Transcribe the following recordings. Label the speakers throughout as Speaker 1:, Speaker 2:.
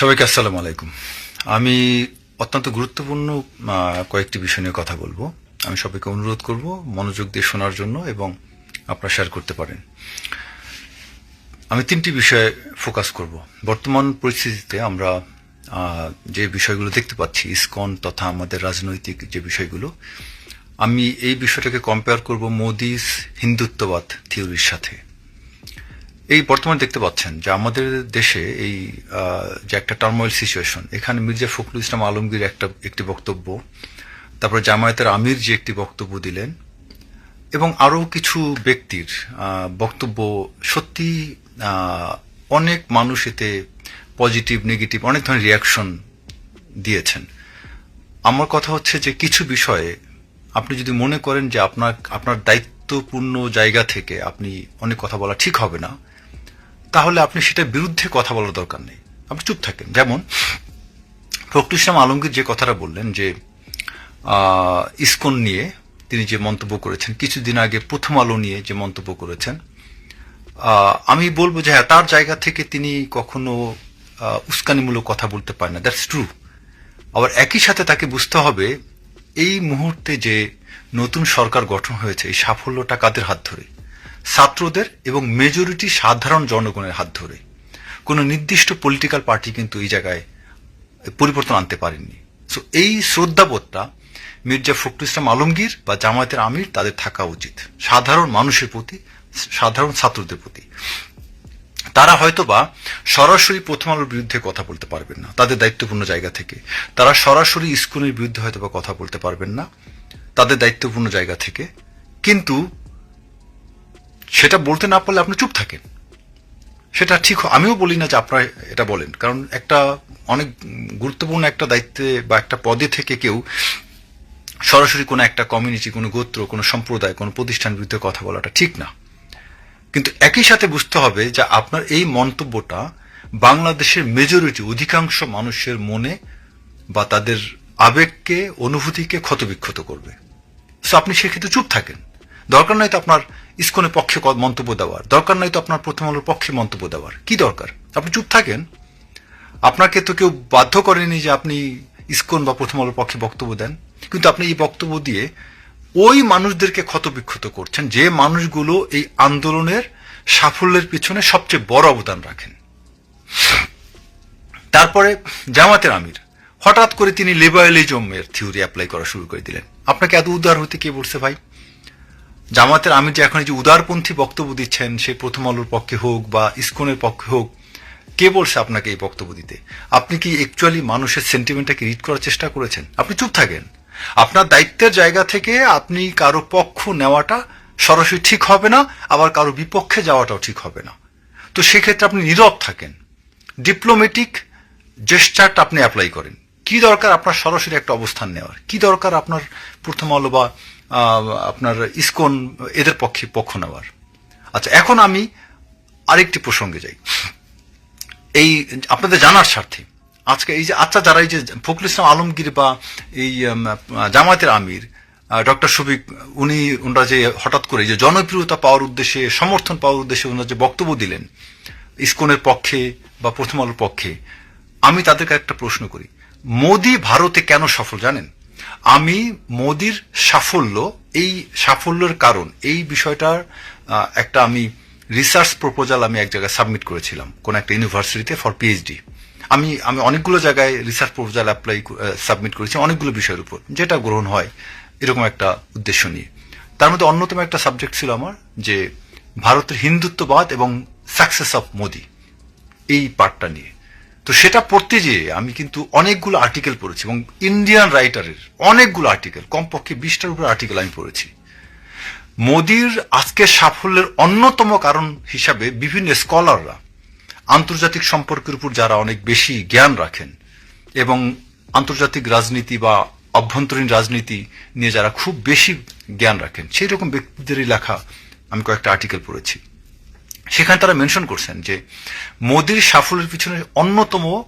Speaker 1: সবাইকে আসসালামু আলাইকুম। আমি অত্যন্ত গুরুত্বপূর্ণ কয়েকটি বিষয় নিয়ে কথা বলব। আমি সবাইকে অনুরোধ করব মনোযোগ দিয়ে শোনার জন্য এবং আপনারা শেয়ার করতে পারেন। আমি তিনটি বিষয়ে ফোকাস করব। বর্তমান পরিস্থিতিতে আমরা যে বিষয়গুলো দেখতে পাচ্ছি, ইসকন তথা আমাদের রাজনৈতিক যে বিষয়গুলো, আমি এই বিষয়টাকে কম্পেয়ার করব মোদিস হিন্দুত্ববাদ থিওরির সাথে। এই বর্তমানে দেখতে পাচ্ছেন যে আমাদের দেশে এই যে একটা টার্মোয়েল সিচুয়েশন এখানে মির্জা ফখরুল ইসলাম আলমগীর একটা, একটি বক্তব্য, তারপর জামায়াতের আমির যে একটি বক্তব্য দিলেন, এবং আরও কিছু ব্যক্তির বক্তব্য সত্যি অনেক মানুষ এতে পজিটিভ নেগেটিভ অনেক ধরনের রিয়াকশন দিয়েছেন। আমার কথা হচ্ছে যে কিছু বিষয়ে আপনি যদি মনে করেন যে আপনার আপনার দায়িত্বপূর্ণ জায়গা থেকে আপনি অনেক কথা বলা ঠিক হবে না তাহলে আপনি সেটার বিরুদ্ধে কথা বলার দরকার নেই। আপনি চুপ থাকেন। যেমন, ফখরুল ইসলাম আলমগীর যে কথাটা বললেন যে ইসকন নিয়ে তিনি যে মন্তব্য করেছেন, কিছুদিন আগে প্রথম আলো নিয়ে যে মন্তব্য করেছেন আমি বলব যে হ্যাঁ তার জায়গা থেকে তিনি কখনো উস্কানিমূলক কথা বলতে পারেন না। দ্যাটস ট্রু আবার একই সাথে তাকে বুঝতে হবে, এই মুহূর্তে যে নতুন সরকার গঠন হয়েছে, এই সাফল্যটা কাদের হাত ধরে? ছাত্রদের এবং মেজরিটি সাধারণ জনগণের হাত ধরে। কোনো নির্দিষ্ট পলিটিক্যাল পার্টি কিন্তু এই জায়গায় পরিবর্তন আনতে পারেননি। সো এই শ্রদ্ধাবোধটা মির্জা ফখরুল ইসলাম আলমগীর বা জামায়াতের আমির তাদের থাকা উচিত। সাধারণ মানুষের প্রতি, সাধারণ ছাত্রদের প্রতি। তারা হয়তোবা সরাসরি প্রথম আলোর বিরুদ্ধে কথা বলতে পারবেন না, তাদের দায়িত্বপূর্ণ জায়গা থেকে। তারা সরাসরি স্কুলের বিরুদ্ধে হয়তোবা কথা বলতে পারবেন না, তাদের দায়িত্বপূর্ণ জায়গা থেকে। কিন্তু সেটা বলতে না পারলে আপনি চুপ থাকেন। সেটা ঠিক আমিও বলি না যে আপনারা এটা বলেন। কারণ একটা অনেক গুরুত্বপূর্ণ একটা দায়িত্বে বা একটা পদে থেকে কেউ সরাসরি কোনো একটা কমিউনিটি কোনো গোত্র, কোনো সম্প্রদায়, কোনো প্রতিষ্ঠান বিরুদ্ধে কথা বলাটা ঠিক না। কিন্তু একই সাথে বুঝতে হবে যে আপনার এই মন্তব্যটা বাংলাদেশের মেজরিটি অধিকাংশ মানুষের মনে বা তাদের আবেগকে, অনুভূতিকে ক্ষতবিক্ষত করবে। সো আপনি সেক্ষেত্রে চুপ থাকেন। দরকার নয় তো আপনার ইস্কনের পক্ষে মন্তব্য দেওয়ার। দরকার নাই তো আপনার প্রথম আলোর পক্ষে মন্তব্য দেওয়ার। কি দরকার? আপনি চুপ থাকেন। আপনাকে তো কেউ বাধ্য করেনি যে আপনি ইস্কন বা প্রথম আলোর পক্ষে বক্তব্য দেন। কিন্তু আপনি এই বক্তব্য দিয়ে ওই মানুষদেরকে ক্ষতবিক্ষত করছেন, যে মানুষগুলো এই আন্দোলনের সাফল্যের পিছনে সবচেয়ে বড় অবদান রাখেন। তারপরে জামাতের আমির। হঠাৎ করে তিনি লিবারালিজমের থিওরি অ্যাপ্লাই করা শুরু করে দিলেন। আপনাকে এত উদার হতে কে বলছে ভাই? জামাতের আমি যে এখন এই যে উদারপন্থী বক্তব্য দিচ্ছেন সে প্রথম আলোর পক্ষে হোক বা ইসকনের পক্ষে হোক, কে বলছে আপনাকে এই বক্তব্য দিতে? আপনি কি অ্যাকচুয়ালি মানুষের সেন্টিমেন্টটাকে রিড করার চেষ্টা করেছেন? আপনি চুপ থাকেন। আপনার দায়িত্বের জায়গা থেকে আপনি কারও পক্ষ নেওয়াটা সরাসরি ঠিক হবে না, আবার কারও বিপক্ষে যাওয়াটাও ঠিক হবে না। তো সেক্ষেত্রে আপনি নীরব থাকেন। ডিপ্লোমেটিক জেস্টারটা আপনি অ্যাপ্লাই করেন। কি দরকার আপনার সরাসরি একটা অবস্থান নেওয়ার? কি দরকার আপনার প্রথম আলো বা আপনার ইসকন এদের পক্ষে পক্ষ নেওয়ার? আচ্ছা এখন আমি আরেকটি প্রসঙ্গে যাই। এই আপনাদের জানার স্বার্থে। আজকে এই যে আচ্ছা যারা এই যে ফখরুল ইসলাম আলমগীর বা এই উম, জামায়াতের আমির ডক্টর শফিক উনি ওনারা যে হঠাৎ করে যে জনপ্রিয়তা পাওয়ার উদ্দেশ্যে সমর্থন পাওয়ার উদ্দেশ্যে ওনারা যে বক্তব্য দিলেন ইসকনের পক্ষে বা প্রথম আলোর পক্ষে আমি তাদেরকে একটা প্রশ্ন করি। মোদি ভারতে কেন সফল জানেন? আমি মোদির সাফল্য, এই সাফল্যের কারণ, এই বিষয়টার একটা আমি রিসার্চ প্রপোজাল আমি এক জায়গায় সাবমিট করেছিলাম, কোন একটা ইউনিভার্সিটিতে ফর পিএইচডি আমি আমি অনেকগুলো জায়গায় রিসার্চ প্রপোজাল অ্যাপ্লাই সাবমিট করেছি অনেকগুলো বিষয়ের উপর, যেটা গ্রহণ হয় এরকম একটা উদ্দেশ্য নিয়ে। তার মধ্যে অন্যতম একটা সাবজেক্ট ছিল আমার, যে ভারতের হিন্দুত্ববাদ এবং সাকসেস অফ মোদি, এই পার্টটা নিয়ে। তো সেটা পড়তে যেয়ে আমি কিন্তু অনেকগুলো আর্টিকেল পড়েছি এবং ইন্ডিয়ান রাইটারের অনেকগুলো আর্টিকেল কমপক্ষে বিশটার উপর আর্টিকেল আমি পড়েছি। মোদির আজকের সাফল্যের অন্যতম কারণ হিসাবে বিভিন্ন স্কলাররা আন্তর্জাতিক সম্পর্কের উপর যারা অনেক বেশি জ্ঞান রাখেন এবং আন্তর্জাতিক রাজনীতি বা অভ্যন্তরীণ রাজনীতি নিয়ে যারা খুব বেশি জ্ঞান রাখেন, সেই রকম ব্যক্তিদেরই লেখা আমি কয়েকটা আর্টিকেল পড়েছি। সেখানে তারা মেনশন করছেন যে মোদির সাফল্যের পিছনে অন্যতম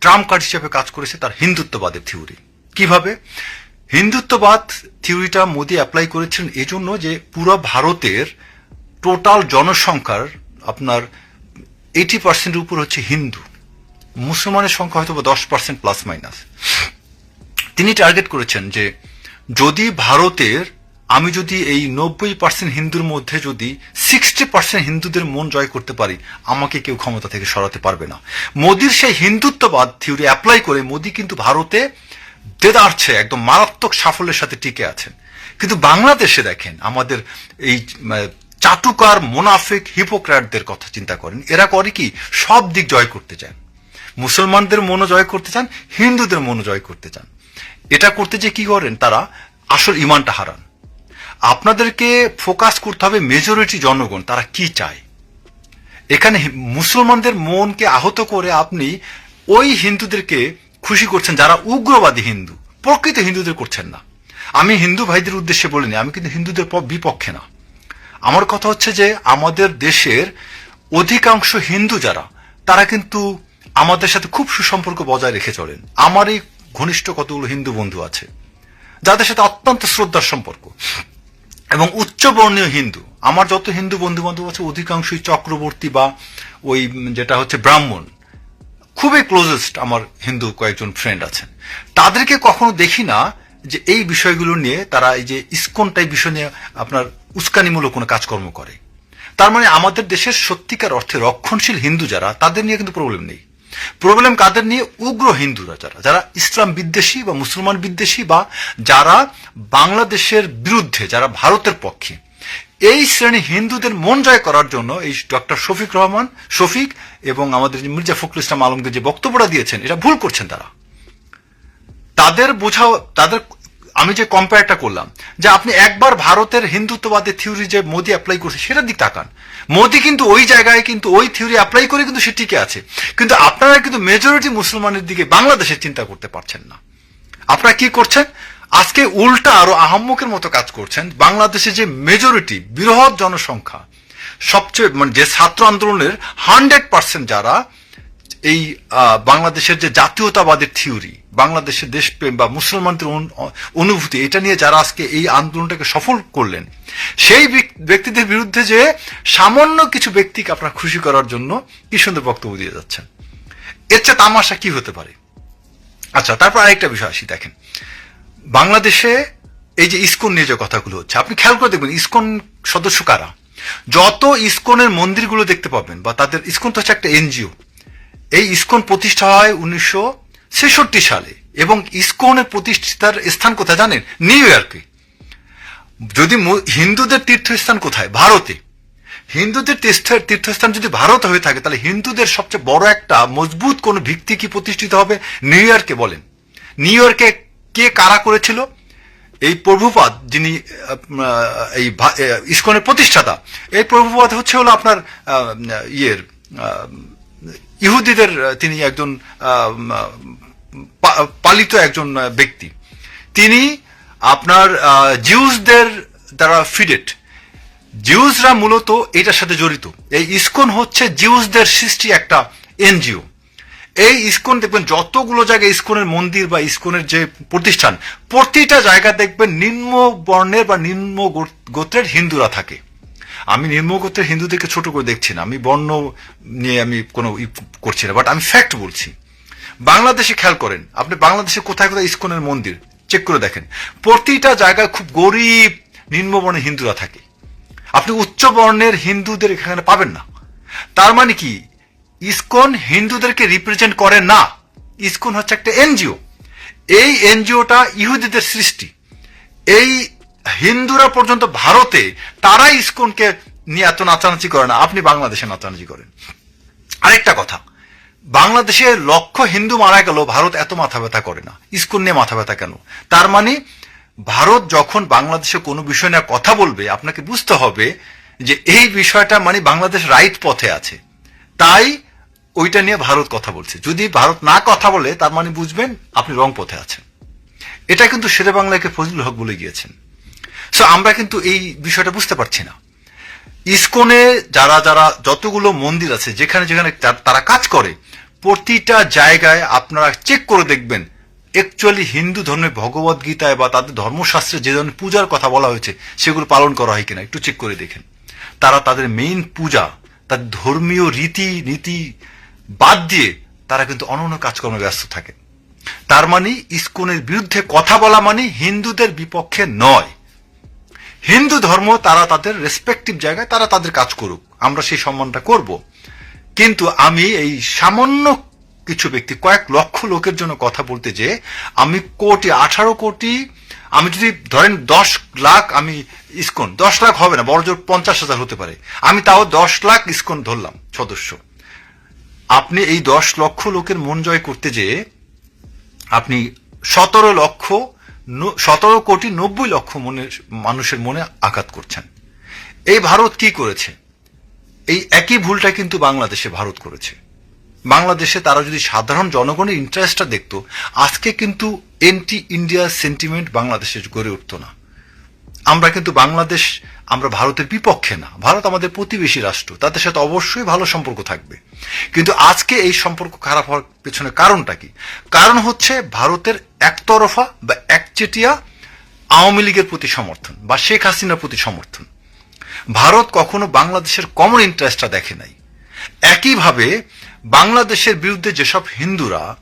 Speaker 1: ট্রাম্প কার্ড হিসেবে কাজ করেছে তার হিন্দুত্ববাদের থিওরি। কীভাবে? হিন্দুত্ববাদ থিওরিটা মোদি অ্যাপ্লাই করেছিলেন এজন্য যে পুরো ভারতের টোটাল জনসংখ্যার আপনার এইটি পার্সেন্টের উপর হচ্ছে হিন্দু। মুসলমানের সংখ্যা হয়তো দশ পার্সেন্ট প্লাস মাইনাস তিনি টার্গেট করেছেন যে যদি ভারতের আমি যদি এই নব্বই পার্সেন্ট হিন্দুর মধ্যে যদি সিক্সটি পার্সেন্ট হিন্দুদের মন জয় করতে পারি, আমাকে কেউ ক্ষমতা থেকে সরাতে পারবে না। মোদির সেই হিন্দুত্ববাদ থিওরি অ্যাপ্লাই করে মোদি কিন্তু ভারতে দেদারছে, একদম মারাত্মক সাফল্যের সাথে টিকে আছেন। কিন্তু বাংলাদেশে দেখেন, আমাদের এই চাটুকার, মোনাফিক, হিপোক্র্যাটদের কথা চিন্তা করেন। এরা করে কি? সব দিক জয় করতে চান। মুসলমানদের মনো জয় করতে চান, হিন্দুদের মনো জয় করতে চান। এটা করতে যে কি করেন তারা? আসল ইমানটা হারান। আপনাদেরকে ফোকাস করতে হবে মেজরিটি জনগণ, তারা কি চায়? এখানে মুসলমানদের মনকে আহত করে আপনি ওই হিন্দুদেরকে খুশি করছেন যারা উগ্রবাদী হিন্দু। প্রকৃত হিন্দুদের করছেন না। আমি হিন্দু ভাইদের উদ্দেশ্যে বলিনি, আমি কিন্তু হিন্দুদের বিপক্ষে না। আমার কথা হচ্ছে যে আমাদের দেশের অধিকাংশ হিন্দু যারা, তারা কিন্তু আমাদের সাথে খুব সুসম্পর্ক বজায় রেখে চলেন। আমারই ঘনিষ্ঠ কতগুলো হিন্দু বন্ধু আছে, যাদের সাথে অত্যন্ত শ্রদ্ধার সম্পর্ক। এবং উচ্চবর্ণীয় হিন্দু। আমার যত হিন্দু বন্ধু বান্ধব আছে, অধিকাংশই চক্রবর্তী বা ওই যেটা হচ্ছে ব্রাহ্মণ। খুবই ক্লোজেস্ট আমার হিন্দু কয়েকজন ফ্রেন্ড আছেন। তাদেরকে কখনো দেখি না যে এই বিষয়গুলো নিয়ে তারা এই যে ইস্কন টাইপ বিষয় নিয়ে আপনার উস্কানিমূলক কোনো কাজকর্ম করে। তার মানে আমাদের দেশের সত্যিকার অর্থে রক্ষণশীল হিন্দু যারা, তাদের নিয়ে কিন্তু প্রবলেম নেই। প্রবলেম কাদের নিয়ে? উগ্র হিন্দুরা যারা। যারা ইসলাম বিদ্বেষী বা মুসলমান বিদ্বেষী বা যারা বাংলাদেশের বিরুদ্ধে, যারা ভারতের পক্ষে, এই শ্রেণি হিন্দুদের মন জয় করার জন্য এই ডক্টর শফিক রহমান, শফিক এবং আমাদের মির্জা ফখরুল ইসলাম আলমকে যে বক্তব্যটা দিয়েছেন, এটা ভুল করছেন তারা। তাদের বোঝা, তাদের আমি যে কম্পেয়ারটা করলাম, যে আপনি একবার ভারতের হিন্দুত্ববাদের থিওরি যে মোদি অ্যাপ্লাই করছে, সেটার দিক তাকান। মোদি কিন্তু ওই জায়গায় কিন্তু ওই থিওরি অ্যাপ্লাই করে কিন্তু সে টিকে আছে। কিন্তু আপনারা কিন্তু মেজরিটি মুসলমানের দিকে বাংলাদেশে চিন্তা করতে পারছেন না। আপনারা কি করছেন? আজকে উল্টা আরও আহম্মকের মতো কাজ করছেন। বাংলাদেশে যে মেজরিটি বৃহৎ জনসংখ্যা, সবচেয়ে মানে যে ছাত্র আন্দোলনের হান্ড্রেড পার্সেন্ট যারা এই বাংলাদেশের যে জাতীয়তাবাদের থিওরি, বাংলাদেশের দেশপ্রেম বা মুসলমানদের অনুভূতি, এটা নিয়ে যারা আজকে এই আন্দোলনটাকে সফল করলেন, সেই ব্যক্তিদের বিরুদ্ধে যে সামান্য কিছু ব্যক্তিকে আপনারা খুশি করার জন্য কি সুন্দর বক্তব্য দিয়ে যাচ্ছেন। এর চেয়ে তামাশা কি হতে পারে? আচ্ছা তারপর আরেকটা বিষয় আসি, দেখেন। বাংলাদেশে এই যে ইস্কন নিয়ে যে কথাগুলো হচ্ছে, আপনি খেয়াল করে দেখবেন, ইস্কন সদস্য কারা? যত ইস্কনের মন্দিরগুলো দেখতে পাবেন, বা তাদের, ইসকন তো হচ্ছে একটা এনজিও এই ইস্কন প্রতিষ্ঠা হয় উনিশশো ছেষট্টি সালে এবং ইসকনের প্রতিষ্ঠার স্থান কোথায় জানেন? নিউ ইয়র্কে। যদি হিন্দুদের তীর্থস্থান কোথায়? ভারতে। হিন্দুদের তীর্থস্থান যদি ভারত হয়ে থাকে, তাহলে হিন্দুদের সবচেয়ে বড় একটা মজবুত কোন ভিত্তি কি প্রতিষ্ঠিত হবে? নিউ ইয়র্কে বলেন। নিউ ইয়র্কে কে কারা করেছিল? এই প্রভুপাদ যিনি এই ইস্কনের প্রতিষ্ঠাতা। এই প্রভুপাদ হচ্ছে হলো আপনার ইয়ের ইহুদিদের তিনি একজন পালিত একজন ব্যক্তি। তিনি আপনার জিউসদের দ্বারা ফিডেড জিউসরা মূলত এটার সাথে জড়িত। এই ইসকন হচ্ছে জিউসদের সৃষ্টি একটা এনজিও। এই ইসকন দেখবেন, যতগুলো জায়গায় ইসকনের মন্দির বা ইসকনের যে প্রতিষ্ঠান, প্রতিটা জায়গা দেখবেন নিম্ন বর্ণের বা নিম্ন গোত্রের হিন্দুরা থাকে। আমি নিম্ন গোত্রের হিন্দুদেরকে ছোট করে দেখছি না। আমি বর্ণ নিয়ে আমি কোনো ই করছি না বাট আমি ফ্যাক্ট বলছি। বাংলাদেশে খেয়াল করেন, আপনি বাংলাদেশে কোথায় কোথায় ইস্কনের মন্দির চেক করে দেখেন। প্রতিটা জায়গায় খুব গরিব, নিম্নবর্ণের হিন্দুরা থাকে। আপনি উচ্চ বর্ণের হিন্দুদের এখানে পাবেন না। তার মানে কি? ইসকন হিন্দুদেরকে রিপ্রেজেন্ট করে না। ইসকন হচ্ছে একটা এনজিও। এই এনজিওটা ইহুদিদের সৃষ্টি। এই হিন্দুরা পর্যন্ত ভারতে তারা ইসকনকে নিয়ে এত নাচানাচি করে না। আপনি বাংলাদেশে নাচানাচি করেন। আরেকটা কথা, বাংলাদেশে লক্ষ হিন্দু মারা গেল ভারত এত মাথা ব্যথা করে না। ইস্কন নিয়ে মাথা ব্যথা কেন? তার মানে ভারত যখন বাংলাদেশে কোনো বিষয় নিয়ে কথা বলবে, আপনাকে বুঝতে হবে যে এই বিষয়টা মানে বাংলাদেশ রাইট পথে আছে। তাই ওইটা নিয়ে ভারত কথা বলছে। যদি ভারত না কথা বলে, তার মানে বুঝবেন আপনি রং পথে আছেন। এটা কিন্তু শেরে বাংলাকে ফজলুল হক বলে গিয়েছেন। সো আমরা কিন্তু এই বিষয়টা বুঝতে পারছি না। ইসকনে যারা যারা যতগুলো মন্দির আছে, যেখানে যেখানে তারা কাজ করে, প্রতিটা জায়গায় আপনারা চেক করে দেখবেন অ্যাকচুয়ালি হিন্দু ধর্মে ভগবত গীতায় বা তাদের ধর্মশাস্ত্রে যে ধরনের পূজার কথা বলা হয়েছে, সেগুলো পালন করা হয় কিনা, একটু চেক করে দেখেন। তারা তাদের মেইন পূজা তাদের ধর্মীয় রীতি, নীতি বাদ দিয়ে তারা কিন্তু অনন্য কাজকর্মে ব্যস্ত থাকে। তার মানে ইস্কনের বিরুদ্ধে কথা বলা মানে হিন্দুদের বিপক্ষে নয়। হিন্দু ধর্ম, তারা তাদের রেসপেক্টিভ জায়গায় তারা তাদের কাজ করুক। আমরা সেই সম্মানটা করব। কিন্তু আমি এই সামান্য কিছু ব্যক্তি, কয়েক লক্ষ লোকের জন্য কথা বলতে যে, আমি কোটি, আঠারো কোটি, আমি যদি ধরেন দশ লাখ আমি ইস্কন, দশ লাখ হবে না, বড় জোর পঞ্চাশ হাজার হতে পারে। আমি তাও দশ লাখ ইস্কন ধরলাম সদস্য। আপনি এই দশ লক্ষ লোকের মন জয় করতে যেয়ে আপনি সতেরো লক্ষ সতেরো কোটি নব্বই লক্ষ মনের মানুষের মনে আঘাত করছেন। এই ভারত কি করেছে? এই একই ভুলটা কিন্তু বাংলাদেশে ভারত করেছে। বাংলাদেশে তারা যদি সাধারণ জনগণের ইন্টারেস্টটা দেখতো, আজকে কিন্তু এন্টি ইন্ডিয়া সেন্টিমেন্ট বাংলাদেশে গড়ে উঠতো না। আমরা কিন্তু বাংলাদেশ, আমরা ভারতের বিপক্ষে না। ভারত আমাদের প্রতিবেশী রাষ্ট্র। তাদের সাথে অবশ্যই ভালো সম্পর্ক থাকবে। কিন্তু আজকে এই সম্পর্ক খারাপ হওয়ার পেছনে কারণটা কি? কারণ হচ্ছে ভারতের একতরফা বা একচেটিয়া আওয়ামী লীগের প্রতি সমর্থন বা শেখ হাসিনার প্রতি সমর্থন। ভারত কখনো বাংলাদেশের কমন ইন্টারেস্টটা দেখে নাই। একইভাবে বাংলাদেশের বিরুদ্ধে যেসব হিন্দুরা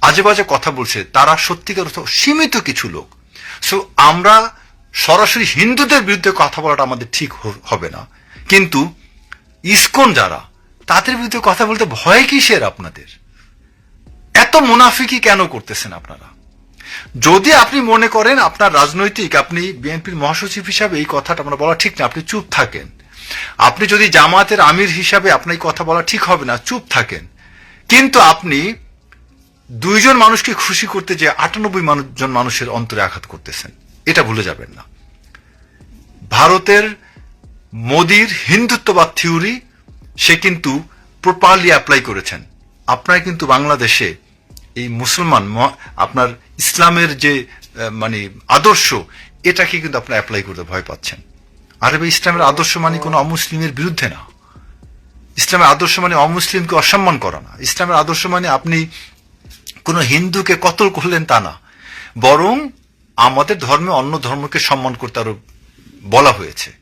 Speaker 1: আজে বাজে কথা বলছে, তারা সত্যিকার অর্থ সীমিত কিছু লোক। সো আমরা সরাসরি হিন্দুদের বিরুদ্ধে কথা বলাটা আমাদের ঠিক হবে না। কিন্তু ইসকন যারা তাদের বিরুদ্ধে কথা বলতে ভয় কিসের আপনাদের? এত মুনাফিকি কেন করতেছেন আপনারা? যদি আপনি মনে করেন আপনার রাজনৈতিক, আপনি বিএনপির মহাসচিব হিসাবে এই কথাটা আমরা বলা ঠিক না, আপনি চুপ থাকেন। আপনি যদি জামাতের আমির হিসাবে আপনার কথা বলা ঠিক হবে না, চুপ থাকেন। কিন্তু আপনি দুইজন মানুষকে খুশি করতে যে আটানব্বই জন মানুষের অন্তরে আঘাত করতেছেন, এটা ভুলে যাবেন না। ভারতের মোদির হিন্দুত্ববাদ থিওরি সে কিন্তু প্রপারলি অ্যাপ্লাই করেছেন। আপনারা কিন্তু বাংলাদেশে এই মুসলমান আপনার ইসলামের যে মানে আদর্শ, এটাকে কিন্তু আপনারা অ্যাপ্লাই করতে ভয় পাচ্ছেন। আর ভাই ইসলামের আদর্শ মানে কোনো অমুসলিমের বিরুদ্ধে না। ইসলামের আদর্শ মানে অমুসলিমকে অসম্মান করা না। ইসলামের আদর্শ মানে আপনি কোনো হিন্দুকে কতল করলেন তা না। বরং আমাদের ধর্মে অন্য ধর্মকে সম্মান করতে আরও বলা হয়েছে।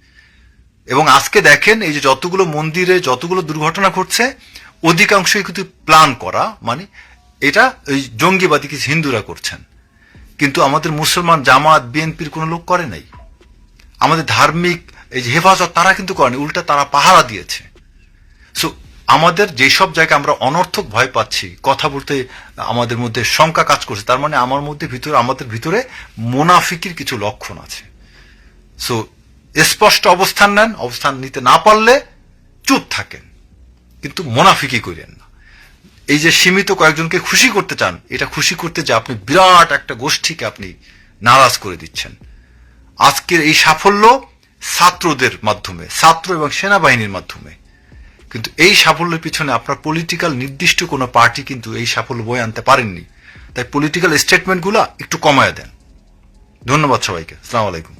Speaker 1: এবং আজকে দেখেন এই যে যতগুলো মন্দিরে যতগুলো দুর্ঘটনা ঘটছে, অধিকাংশই কিন্তু প্ল্যান করা মানে এটা ওই জঙ্গিবাদী কিছু হিন্দুরা করছেন। কিন্তু আমাদের মুসলমান জামাত, বিএনপির কোনো লোক করে নাই। আমাদের ধার্মিক এই যে হেফাজত তারা কিন্তু করেনি, উল্টা তারা পাহারা দিয়েছে। সো আমাদের যেসব জায়গায় আমরা অনর্থক ভয় পাচ্ছি, কথা বলতে আমাদের মধ্যে শঙ্কা কাজ করছে, তার মানে আমার মধ্যে ভিতরে, আমাদের ভিতরে মোনাফিকির কিছু লক্ষণ আছে। সো স্পষ্ট অবস্থান নেন, অবস্থান নিতে না পারলে চুপ থাকেন। কিন্তু মোনাফিকি করেন না। এই যে সীমিত কয়েকজনকে খুশি করতে চান, এটা খুশি করতে যে আপনি বিরাট একটা গোষ্ঠীকে আপনি নারাজ করে দিচ্ছেন। আজকের এই সাফল্য ছাত্রদের মাধ্যমে, ছাত্র এবং সেনাবাহিনীর মাধ্যমে। কিন্তু এই সাফল্যের পিছনে আপনার পলিটিক্যাল নির্দিষ্ট কোনো পার্টি কিন্তু এই সাফল্য বয়ে আনতে পারেননি। তাই পলিটিক্যাল স্টেটমেন্টগুলো একটু কমায় দেন। ধন্যবাদ সবাইকে। আসসালামু আলাইকুম।